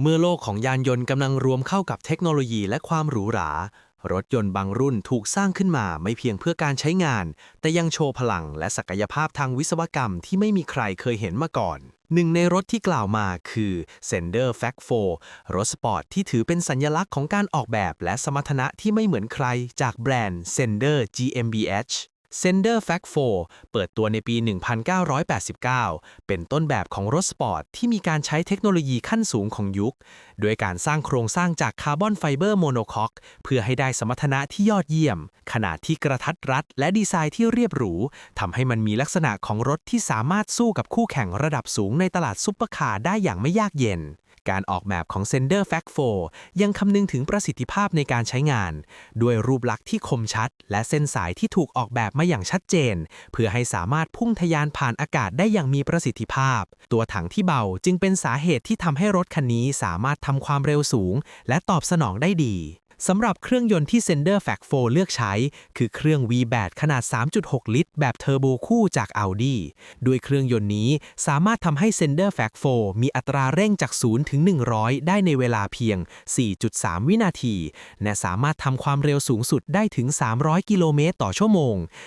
เมื่อโลกของยานยนต์กำลังรวมเข้ากับเทคโนโลยีและความหรูหรา รถยนต์บางรุ่นถูกสร้างขึ้นมาไม่เพียงเพื่อการใช้งาน แต่ยังโชว์พลังและศักยภาพทางวิศวกรรมที่ไม่มีใครเคยเห็นมาก่อน หนึ่งในรถที่กล่าวมาคือ Sender Fact 4รถสปอร์ตที่ถือเป็นสัญลักษณ์ของการออกแบบและสมรรถนะที่ไม่เหมือนใครจากแบรนด์ Sender GmbH Sender Fact 4 เปิดตัวในปี 1989 เป็นต้นแบบของรถสปอร์ตที่มีการใช้เทคโนโลยีขั้นสูงของยุค โดยการสร้างโครงสร้างจากคาร์บอนไฟเบอร์โมโนคอกเพื่อให้ได้สมรรถนะที่ยอดเยี่ยม ขนาดที่กระทัดรัด และดีไซน์ที่เรียบหรูทำให้มันมีลักษณะของรถที่สามารถสู้กับคู่แข่งระดับสูงในตลาดซุปเปอร์คาร์ได้อย่างไม่ยากเย็น การออกแบบของ Sender Fact 4 ยังคำนึงถึงประสิทธิภาพในการใช้งาน ด้วยรูปลักษณ์ที่คมชัด และเส้นสายที่ถูกออกแบบมาอย่างชัดเจน เพื่อให้สามารถพุ่งทะยานผ่านอากาศได้อย่างมีประสิทธิภาพ ตัวถังที่เบาจึงเป็นสาเหตุที่ทำให้รถคันนี้สามารถทำความเร็วสูง และตอบสนองได้ดี สำหรับเครื่องยนต์ที่ Sender f a c 4เลือกใช้ คือเครื่อง V8 ขนาด 3.6 ลิตร แบบเทอร์โบคู่จาก Audi ด้วยเครื่องยนต์นี้สามารถทำให้ Sender f a c 4มีอัตราเร่งจาก 0 ถึง 100 ได้ในเวลาเพียง 4.3 วินาที และสามารถทำความเร็วสูงสุดได้ถึง 300 กิโลเมตรต่อชั่วโมง